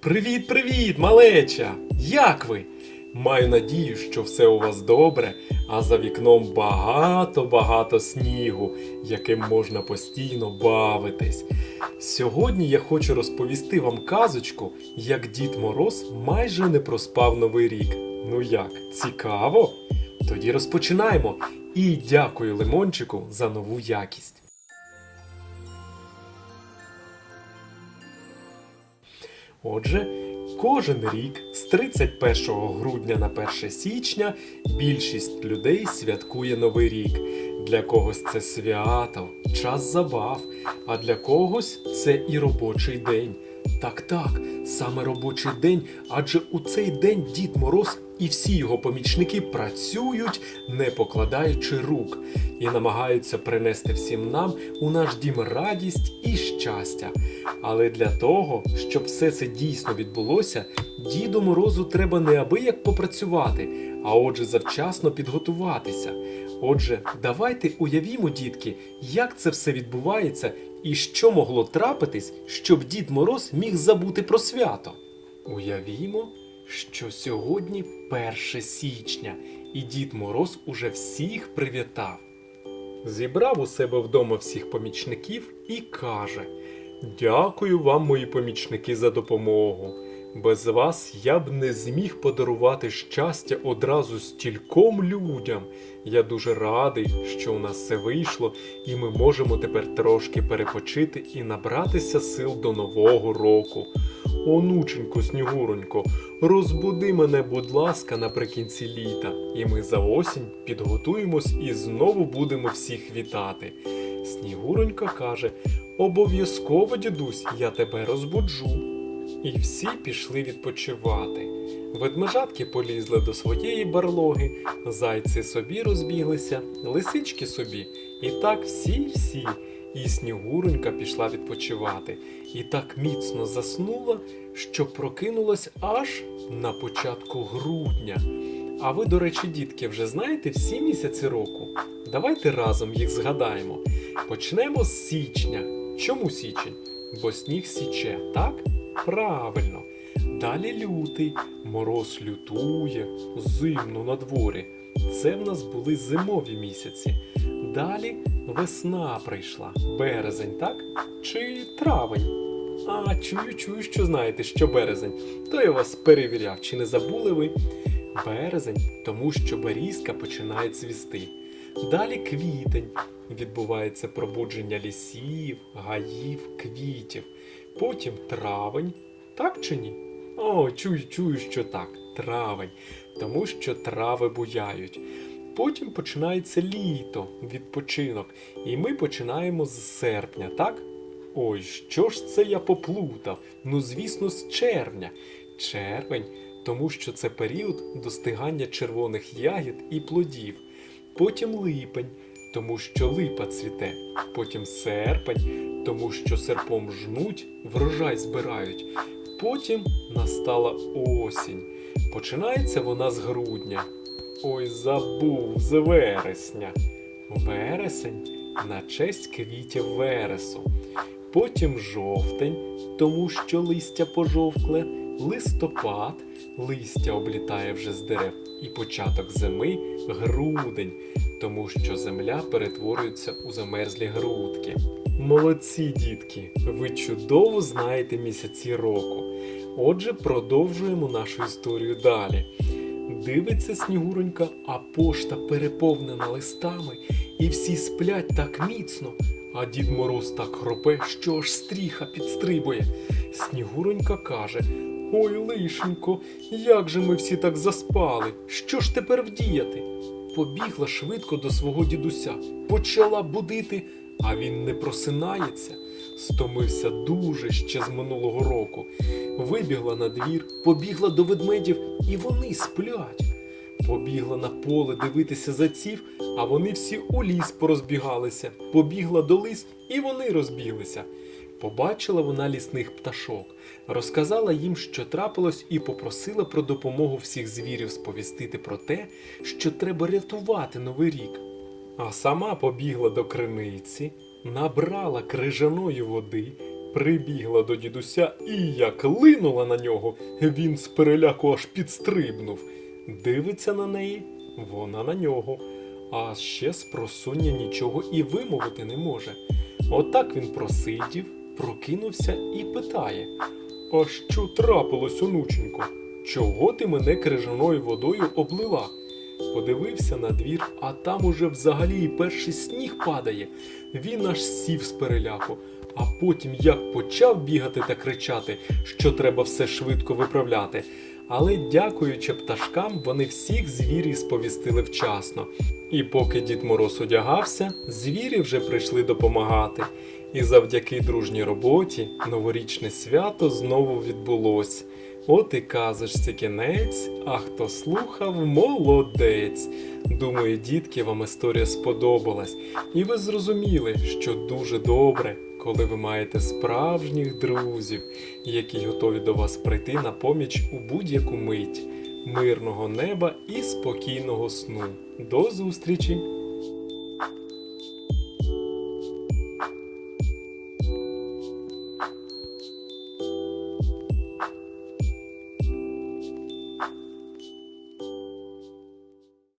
Привіт, привіт, малеча! Як ви? Маю надію, що все у вас добре, а за вікном багато-багато снігу, яким можна постійно бавитись. Сьогодні я хочу розповісти вам казочку, як Дід Мороз майже не проспав новий рік. Ну як, цікаво? Тоді розпочинаємо. І дякую Лимончику за нову якість. Отже, кожен рік з 31 грудня на 1 січня більшість людей святкує Новий рік. Для когось це свято, час забав, а для когось це і робочий день. Так, так, саме робочий день, адже у цей день Дід Мороз і всі його помічники працюють, не покладаючи рук, і намагаються принести всім нам у наш дім радість і щастя. Але для того, щоб все це дійсно відбулося, Діду Морозу треба неабияк попрацювати, а отже, завчасно підготуватися. Отже, давайте уявімо, дітки, як це все відбувається і що могло трапитись, щоб Дід Мороз міг забути про свято. Уявімо, що сьогодні 1 січня, і Дід Мороз уже всіх привітав. Зібрав у себе вдома всіх помічників і каже: Дякую вам, мої помічники, за допомогу. Без вас я б не зміг подарувати щастя одразу стільком людям. Я дуже радий, що у нас все вийшло, і ми можемо тепер трошки перепочити і набратися сил до нового року. Онученько, Снігуронько, розбуди мене, будь ласка, наприкінці літа, і ми за осінь підготуємось і знову будемо всіх вітати. Снігуронька каже: Обов'язково, дідусь, я тебе розбуджу. І всі пішли відпочивати. Ведмежатки полізли до своєї барлоги, зайці собі розбіглися, лисички собі. І так всі-всі. І Снігуронька пішла відпочивати, і так міцно заснула, що прокинулась аж на початку грудня. А ви, до речі, дітки, вже знаєте всі місяці року? Давайте разом їх згадаємо. Почнемо з січня. Чому січень? Бо сніг січе, так? Правильно. Далі лютий, мороз лютує, зимно на дворі. Це в нас були зимові місяці. Далі весна прийшла, березень, так? Чи травень? А, чую, чую, що знаєте, що березень. То я вас перевіряв, чи не забули ви? Березень, тому що берізка починає цвісти. Далі квітень. Відбувається пробудження лісів, гаїв, квітів. Потім травень. Так чи ні? О, чую, чую, що так. Травень. Тому що трави буяють. Потім починається літо, відпочинок. І ми починаємо з серпня, так? Ой, що ж це я поплутав? Ну, звісно, з червня. Червень, тому що це період достигання червоних ягід і плодів. Потім липень, тому що липа цвіте. Потім серпень, тому що серпом жнуть, врожай збирають. Потім настала осінь. Починається вона з грудня. Ой, забув з вересня. Вересень на честь квітів вересу. Потім жовтень, тому що листя пожовкле, листопад, листя облітає вже з дерев, і початок зими грудень, тому що земля перетворюється у замерзлі грудки. Молодці, дітки! Ви чудово знаєте місяці року. Отже, продовжуємо нашу історію далі. Дивиться Снігуронька, а пошта переповнена листами, і всі сплять так міцно, а Дід Мороз так хропе, що аж стріха підстрибує. Снігуронька каже: Ой, лишенько, як же ми всі так заспали? Що ж тепер вдіяти? Побігла швидко до свого дідуся, почала будити, а він не просинається. Стомився дуже ще з минулого року. Вибігла на двір, побігла до ведмедів, і вони сплять. Побігла на поле дивитися зайців, а вони всі у ліс порозбігалися. Побігла до лис, і вони розбіглися. Побачила вона лісних пташок, розказала їм, що трапилось, і попросила про допомогу всіх звірів сповістити про те, що треба рятувати новий рік. А сама побігла до криниці, набрала крижаної води, Прибігла до дідуся і як линула на нього, він з переляку аж підстрибнув. Дивиться на неї, вона на нього, а ще з просуння нічого і вимовити не може. Отак він просидів, прокинувся і питає: А що трапилось, онученько? Чого ти мене крижаною водою облила? Подивився на двір, а там уже взагалі і перший сніг падає. Він аж сів з переляку, а потім як почав бігати та кричати, що треба все швидко виправляти. Але дякуючи пташкам, вони всіх звірів сповістили вчасно. І поки Дід Мороз одягався, звірі вже прийшли допомагати. І завдяки дружній роботі новорічне свято знову відбулось. От і казочці кінець, а хто слухав, молодець. Думаю, дітки, вам історія сподобалась, і ви зрозуміли, що дуже добре, коли ви маєте справжніх друзів, які готові до вас прийти на поміч у будь-яку мить. Мирного неба і спокійного сну. До зустрічі!